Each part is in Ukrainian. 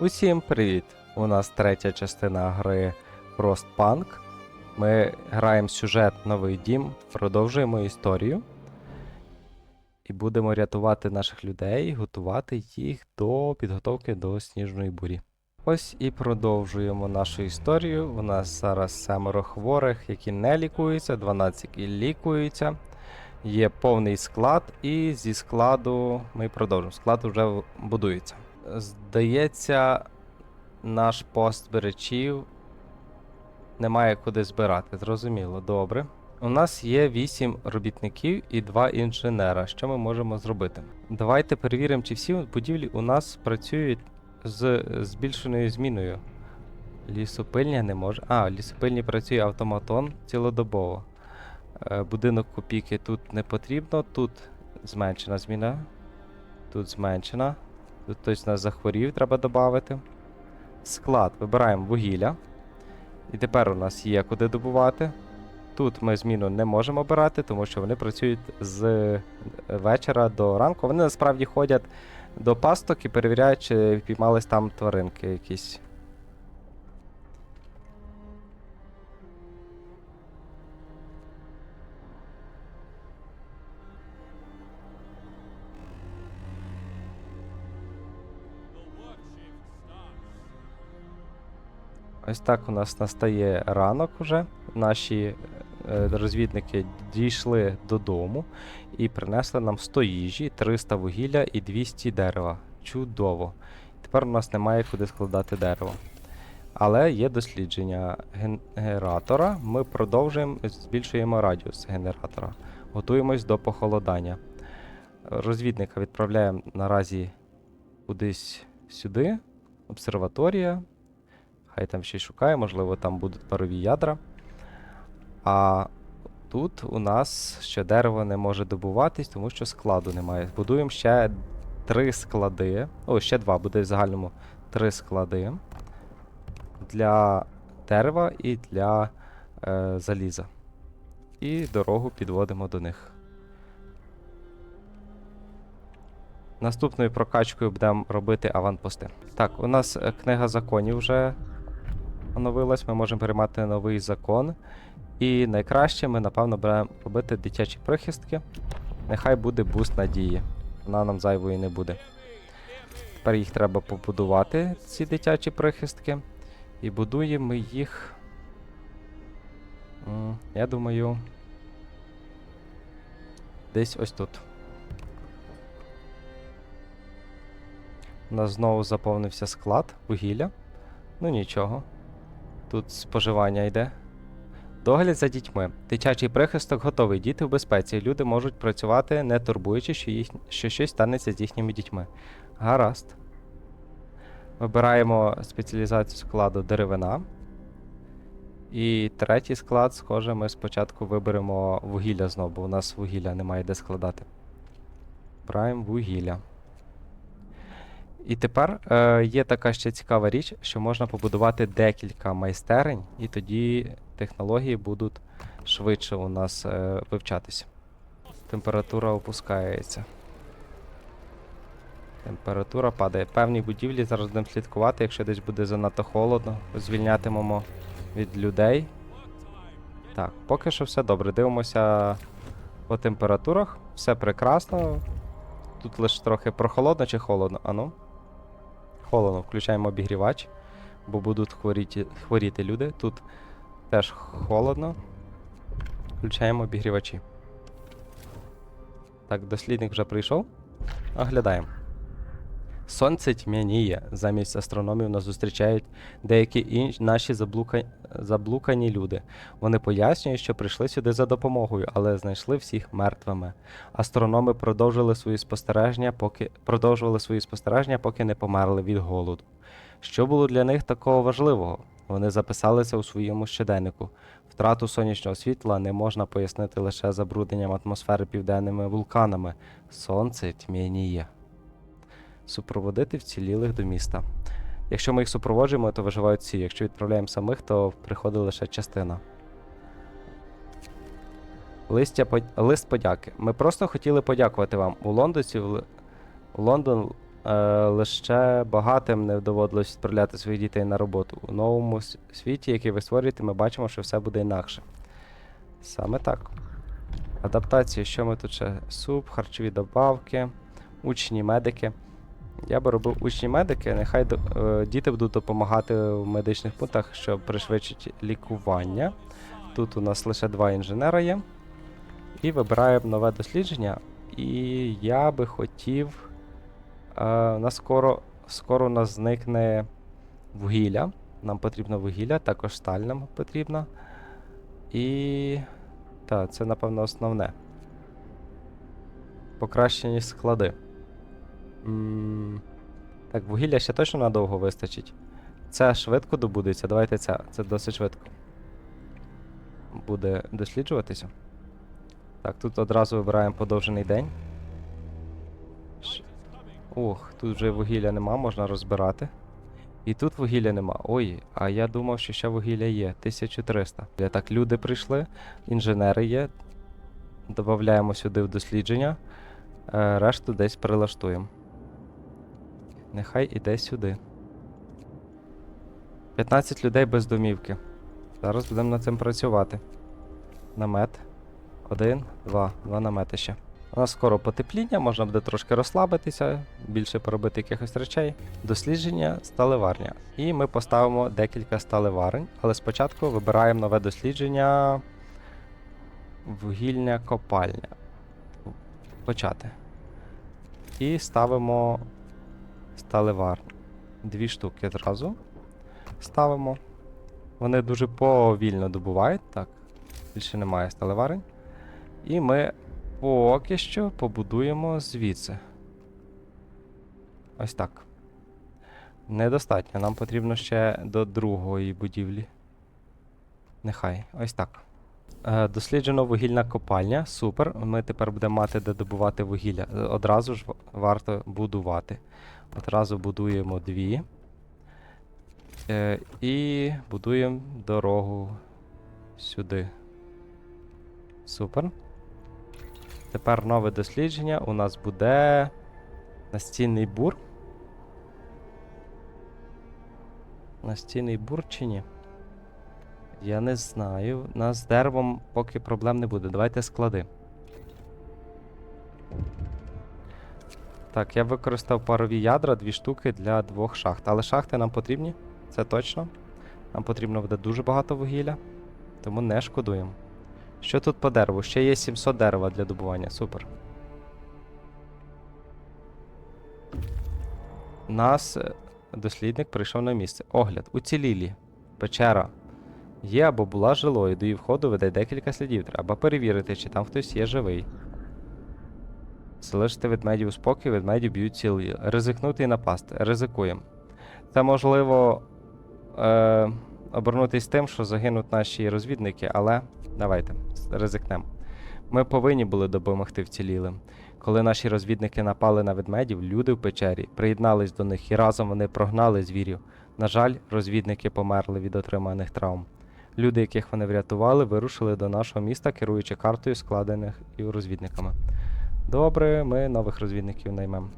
Усім привіт! У нас третя частина гри Frostpunk. Ми граємо сюжет Новий дім, продовжуємо історію. І будемо рятувати наших людей, готувати їх до підготовки до сніжної бурі. Ось і продовжуємо нашу історію. У нас зараз семеро хворих, які не лікуються, 12 які лікуються. Є повний склад, і зі складу ми продовжимо. Склад вже будується. Здається, наш пост збирачів немає куди збирати. Зрозуміло, добре. У нас є 8 робітників і 2 інженера. Що ми можемо зробити? Давайте перевіримо, чи всі будівлі у нас працюють з збільшеною зміною. Лісопильня не може. А, лісопильні працює автоматон цілодобово. Е, Будинок копійки тут не потрібно. Тут зменшена зміна. Тут зменшена. Тут точно захворів, треба додати. Склад. Вибираємо вугілля. І тепер у нас є куди добувати. Тут ми зміну не можемо обирати, тому що вони працюють з е, вечора до ранку. Вони насправді ходять до пасток і перевіряють, чи впіймались там тваринки якісь. Ось так у нас настає ранок уже. Наші е, розвідники дійшли додому і принесли нам 100 їжі, 300 вугілля і 200 дерева. Чудово. Тепер у нас немає куди складати дерево. Але є дослідження ген- генератора. Ми продовжуємо, збільшуємо радіус генератора. Готуємось до похолодання. Розвідника відправляємо наразі кудись сюди. Обсерваторія. Хай там ще й шукає, можливо, там будуть парові ядра. А тут у нас ще дерево не може добуватись, тому що складу немає. Будуємо ще три склади. О, ще два, буде в загальному три склади для дерева і для е, заліза. І дорогу підводимо до них. Наступною прокачкою будемо робити аванпости. Так, у нас е, книга законів вже оновилась, ми можемо приймати новий закон. І найкраще ми, напевно, будемо робити дитячі прихистки. Нехай буде буст надії. Вона нам зайвої не буде. Тепер їх треба побудувати, ці дитячі прихистки. І будуємо ми їх. Я думаю. Десь ось тут. У нас знову заповнився склад вугілля. Ну нічого. Тут споживання йде. Догляд за дітьми. Дитячий прихисток готовий. Діти в безпеці. Люди можуть працювати, не турбуючи, що, їх, що щось станеться з їхніми дітьми. Гаразд. Вибираємо спеціалізацію складу деревина. І третій склад, схоже, ми спочатку виберемо вугілля знову, бо у нас вугілля немає де складати. Вибираємо вугілля. І тепер е, є така ще цікава річ, що можна побудувати декілька майстерень, і тоді технології будуть швидше у нас е, вивчатися. Температура опускається. Температура падає. Певні будівлі зараз будемо слідкувати, якщо десь буде занадто холодно, звільнятимемо від людей. Так, поки що все добре. Дивимося по температурах. Все прекрасно. Тут лише трохи прохолодно чи холодно? Ану. Холодно, включаємо обігрівач, бо будуть хворіти, хворіти люди. Тут теж холодно. Включаємо обігрівачі. Так, дослідник вже прийшов. Оглядаємо. Сонце тьмяніє. Замість астрономів нас зустрічають деякі інші наші заблука... заблукані люди. Вони пояснюють, що прийшли сюди за допомогою, але знайшли всіх мертвими. Астрономи продовжили свої спостереження, поки продовжували свої спостереження, поки не померли від голоду. Що було для них такого важливого? Вони записалися у своєму щоденнику. Втрату сонячного світла не можна пояснити лише забрудненням атмосфери південними вулканами. Сонце тьмяніє. Супроводити вцілілих до міста. Якщо ми їх супроводжуємо, то виживають всі. Якщо відправляємо самих, то приходить лише частина. Листя под... Лист подяки. Ми просто хотіли подякувати вам. У Лондонці в... Лондон е, лише багатим не доводилось відправляти своїх дітей на роботу. У новому світі, який ви створюєте, ми бачимо, що все буде інакше. Саме так. Адаптації, що ми тут ще? Суп, харчові добавки, учні медики. Я би робив учні медики, нехай е, діти будуть допомагати в медичних пунктах, щоб пришвидшити лікування. Тут у нас лише два інженера є. І вибираємо нове дослідження. І я би хотів. Е, у нас скоро, скоро у нас зникне вугілля. Нам потрібно вугілля, також сталь нам потрібна. І. Так, це, напевно, основне. Покращені склади. Так, вугілля ще точно надовго вистачить. Це швидко добудеться. Давайте це. Це досить швидко. Буде досліджуватися. Так, тут одразу вибираємо подовжений день. Ш- Ох, тут вже вугілля нема, можна розбирати. І тут вугілля нема. Ой, а я думав, що ще вугілля є. 1300. Так, люди прийшли, інженери є. Додаємо сюди в дослідження. Е, решту десь прилаштуємо. Нехай іде сюди. 15 людей без домівки. Зараз будемо над цим працювати. Намет. Один, два, два намети ще. У нас скоро потепління, можна буде трошки розслабитися, більше поробити якихось речей. Дослідження сталеварня. І ми поставимо декілька сталеварень, але спочатку вибираємо нове дослідження вугільня копальня. Почати. І ставимо сталеварню. Дві штуки зразу ставимо. Вони дуже повільно добувають. Так, більше немає сталеварень. І ми поки що побудуємо звідси. Ось так. Недостатньо. Нам потрібно ще до другої будівлі. Нехай. Ось так. Е, досліджено вугільна копальня. Супер. Ми тепер будемо мати де добувати вугілля. Е, Одразу ж варто будувати. Одразу будуємо дві. Е, і будуємо дорогу сюди. Супер. Тепер нове дослідження. У нас буде настінний бур. Настінний бур чи ні? Я не знаю. У нас з деревом поки проблем не буде. Давайте склади. Так, я використав парові ядра, дві штуки для двох шахт. Але шахти нам потрібні, це точно. Нам потрібно буде дуже багато вугілля, тому не шкодуємо. Що тут по дереву? Ще є 700 дерева для добування. Супер. Нас е, дослідник прийшов на місце. Огляд. Уцілілі. Печера. Є або була жилою, до її входу веде декілька слідів. Треба перевірити, чи там хтось є живий. Залишити ведмедів у спокій, ведмеді б'ють цілі. Ризикнути і напасти. Ризикуємо. Це можливо е, обернутись тим, що загинуть наші розвідники, але давайте ризикнемо. Ми повинні були допомогти вцілілим. Коли наші розвідники напали на ведмедів, люди в печері приєднались до них і разом вони прогнали звірів. На жаль, розвідники померли від отриманих травм. Люди, яких вони врятували, вирушили до нашого міста, керуючи картою, складених і розвідниками. Добре, ми нових розвідників наймемо.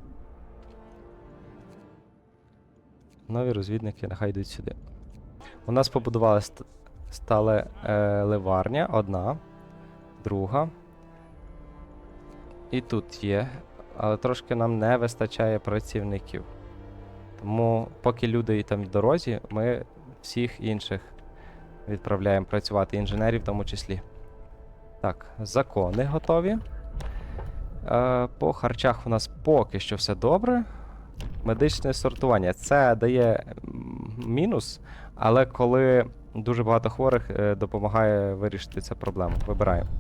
Нові розвідники нехай йдуть сюди. У нас побудувалась ст- е, ливарня, одна, друга. І тут є. Але трошки нам не вистачає працівників. Тому, поки люди і там в дорозі, ми всіх інших відправляємо працювати, інженерів в тому числі. Так, закони готові. Е, по харчах у нас поки що все добре. Медичне сортування. Це дає мінус, але коли дуже багато хворих, е, допомагає вирішити цю проблему. Вибираємо.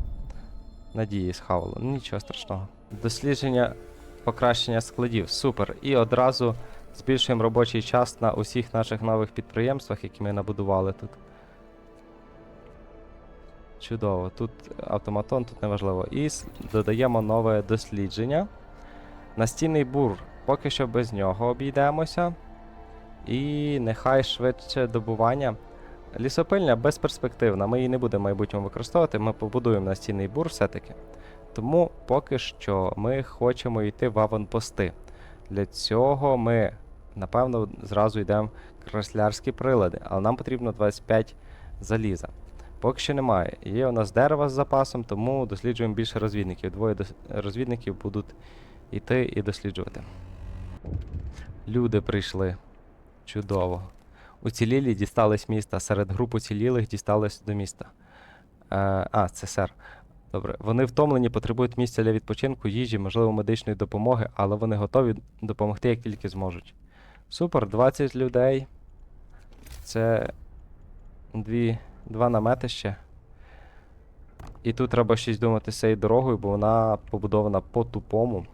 Надії схавало. Нічого страшного. Дослідження покращення складів. Супер. І одразу збільшуємо робочий час на усіх наших нових підприємствах, які ми набудували тут. Чудово. Тут автоматон, тут неважливо. І додаємо нове дослідження. Настінний бур. Поки що без нього обійдемося. І нехай швидше добування. Лісопильня безперспективна. Ми її не будемо в майбутньому використовувати. Ми побудуємо настінний бур все-таки. Тому поки що ми хочемо йти в аванпости. Для цього ми, напевно, зразу йдемо в креслярські прилади, але нам потрібно 25 заліза. Поки що немає. Є у нас дерево з запасом, тому досліджуємо більше розвідників. Двоє розвідників будуть йти і досліджувати. Люди прийшли. Чудово. Уцілілі дістались міста. Серед груп уцілілих дістались до міста. Е, а, це сер. Добре. Вони втомлені, потребують місця для відпочинку, їжі, можливо, медичної допомоги, але вони готові допомогти, як тільки зможуть. Супер, 20 людей. Це дві, два намети ще. І тут треба щось думати з цією дорогою, бо вона побудована по-тупому.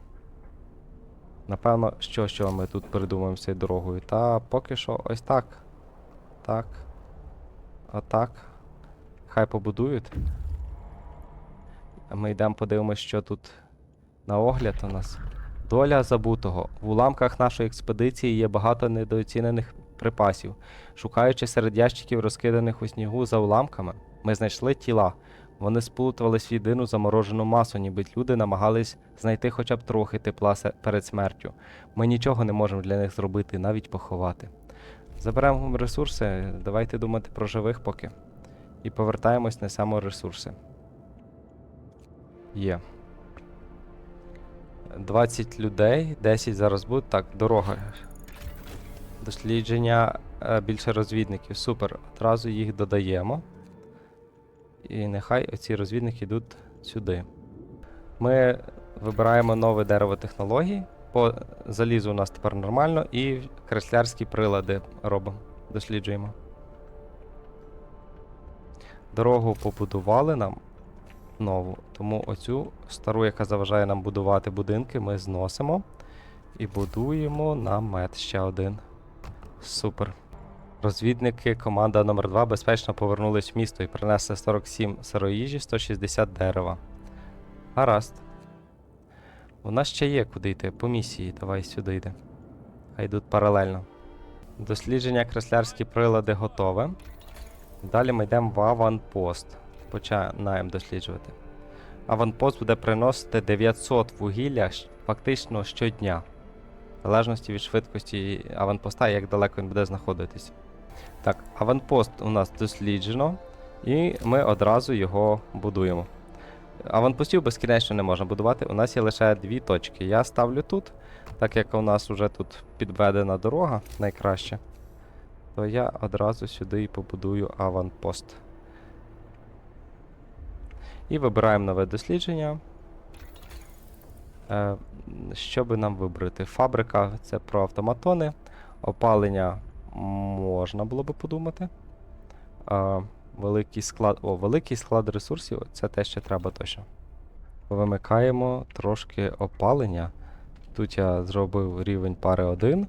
Напевно, що, що ми тут придумаємо з цією дорогою. Та поки що ось так. Так. Отак. Хай побудують. Ми йдемо подивимось, що тут на огляд у нас. Доля забутого. В уламках нашої експедиції є багато недооцінених припасів. Шукаючи серед ящиків, розкиданих у снігу за уламками, ми знайшли тіла. Вони сплутувались в єдину заморожену масу, ніби люди намагались знайти хоча б трохи тепла перед смертю. Ми нічого не можемо для них зробити, навіть поховати. Заберемо ресурси, давайте думати про живих поки. І повертаємось, несемо ресурси. Є. 20 людей, 10 зараз будуть. Так, дорога. Дослідження е, більше розвідників. Супер. Одразу їх додаємо. І нехай оці розвідники йдуть сюди. Ми вибираємо нове дерево технологій. По залізу у нас тепер нормально, і креслярські прилади робимо. Досліджуємо. Дорогу побудували нам нову. Тому оцю стару, яка заважає нам будувати будинки, ми зносимо і будуємо намет ще один. Супер. Розвідники, команда номер 2 безпечно повернулись в місто і принесли 47 сироїжі, 160 дерева. Гаразд. У нас ще є куди йти по місії. Давай сюди йде. Хай йдуть паралельно. Дослідження креслярські прилади готове. Далі ми йдемо в аванпост. Починаємо досліджувати. Аванпост буде приносити 900 вугілля фактично щодня. Залежності від швидкості аванпоста і як далеко він буде знаходитись. Так, аванпост у нас досліджено, і ми одразу його будуємо. Аванпостів безкінечно не можна будувати. У нас є лише дві точки. Я ставлю тут, так як у нас вже тут підведена дорога найкраще, то я одразу сюди і побудую аванпост. І вибираємо нове дослідження. Е, що би нам вибрати? Фабрика це про автоматони. Опалення можна було би подумати. Е, великий склад. О, великий склад ресурсів це те, що треба точно. Вимикаємо трошки опалення. Тут я зробив рівень пари 1.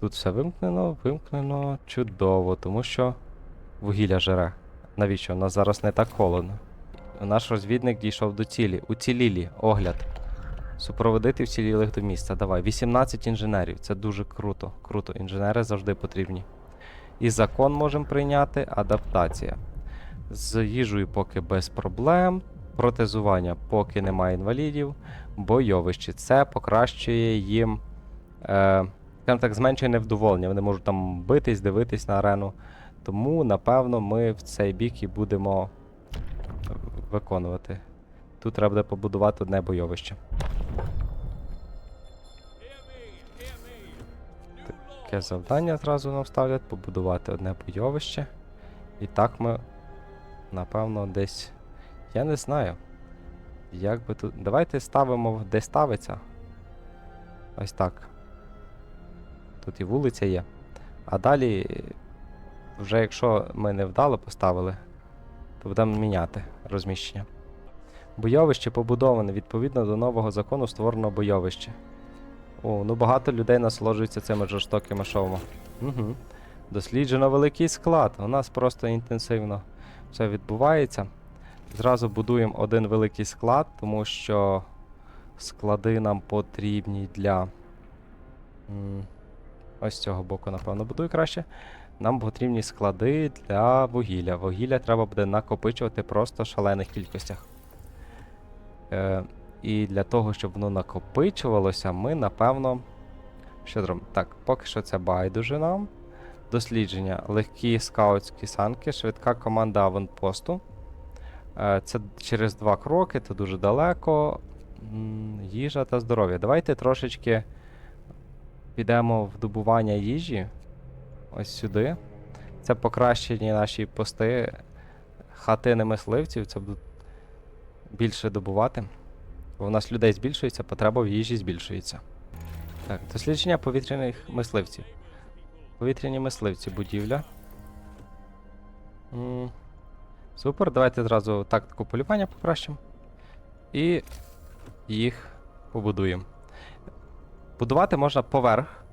Тут все вимкнено, вимкнено чудово, тому що вугілля жере. Навіщо? У нас зараз не так холодно. Наш розвідник дійшов до цілі. Уцілілі, огляд. Супроводити вцілілих до міста. Давай. 18 інженерів. Це дуже круто. Круто. Інженери завжди потрібні. І закон можемо прийняти. Адаптація. З їжею поки без проблем. Протезування поки немає інвалідів. Бойовище. Це покращує їм. Е, скажімо так, зменшує невдоволення. Вони можуть там битись, дивитись на арену. Тому, напевно, ми в цей бік і будемо виконувати. Тут треба буде побудувати одне бойовище. Таке завдання зразу нам ставлять побудувати одне бойовище. І так ми, напевно, десь. Я не знаю. Як би тут. Давайте ставимо де ставиться. Ось так. Тут і вулиця є. А далі, вже якщо ми не вдало поставили, то будемо міняти розміщення. Бойовище побудоване відповідно до нового закону створено бойовище. О, ну багато людей насолоджуються цими жорстокими шоуми. Угу. Досліджено великий склад. У нас просто інтенсивно все відбувається. Зразу будуємо один великий склад, тому що склади нам потрібні для. Ось з цього боку, напевно, будую краще. Нам потрібні склади для вугілля. Вугілля треба буде накопичувати просто в шалених кількостях. Е, і для того, щоб воно накопичувалося, ми, напевно, Що? Так, поки що це байдуже нам. Дослідження. Легкі скаутські санки, швидка команда аванпосту. Е, Це через два кроки, це дуже далеко. Їжа та здоров'я. Давайте трошечки підемо в добування їжі. Ось сюди. Це покращені наші пости хатини мисливців. Це будуть більше добувати. Бо у нас людей збільшується, потреба в їжі збільшується. Так, дослідження повітряних мисливців. Повітряні мисливці, будівля. М, Супер, давайте зразу тактику полювання покращимо. І їх побудуємо. Будувати можна поверх,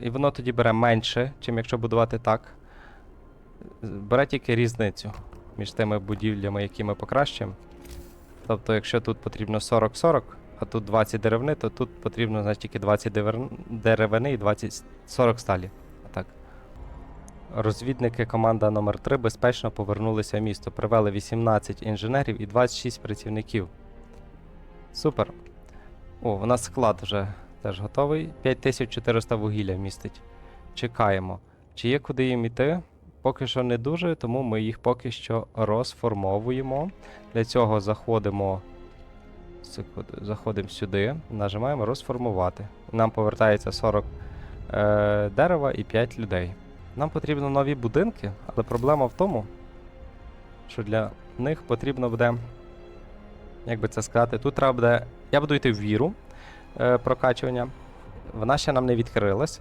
і воно тоді бере менше, чим якщо будувати так. Бере тільки різницю між тими будівлями, які ми покращуємо. Тобто, якщо тут потрібно 40-40, а тут 20 деревини, то тут потрібно значить, тільки 20 деревини і 20 40 сталі. Так. Розвідники команда номер 3 безпечно повернулися в місто. Привели 18 інженерів і 26 працівників. Супер. О, у нас склад вже теж готовий. 5400 вугілля містить. Чекаємо. Чи є куди їм іти? Поки що не дуже, тому ми їх поки що розформовуємо. Для цього заходимо. Заходимо сюди, нажимаємо розформувати. Нам повертається 40 е, дерева і 5 людей. Нам потрібно нові будинки, але проблема в тому, що для них потрібно буде. Як би це сказати, тут треба буде. Я буду йти в віру е, прокачування. Вона ще нам не відкрилась.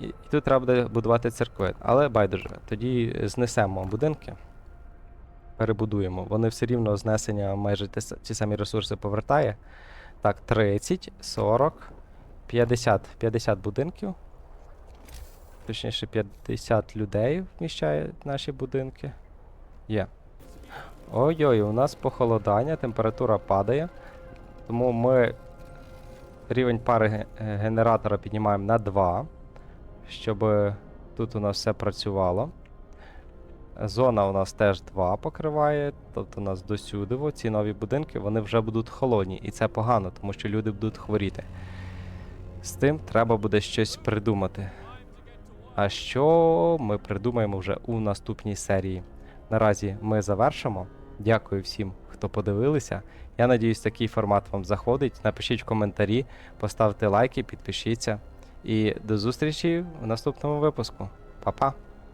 І, тут треба буде будувати церкви. Але байдуже, тоді знесемо будинки, перебудуємо. Вони все рівно знесення майже ті, самі ресурси повертає. Так, 30, 40, 50, 50 будинків. Точніше, 50 людей вміщають наші будинки. Є. Ой-ой, у нас похолодання, температура падає. Тому ми рівень пари генератора піднімаємо на 2, щоб тут у нас все працювало. Зона у нас теж 2 покриває, тобто у нас досюди ці нові будинки вони вже будуть холодні, і це погано, тому що люди будуть хворіти. З тим треба буде щось придумати. А що ми придумаємо вже у наступній серії. Наразі ми завершимо. Дякую всім, хто подивилися. Я надіюсь, такий формат вам заходить. Напишіть в коментарі, поставте лайки, підпишіться. І до зустрічі в наступному випуску. Па-па!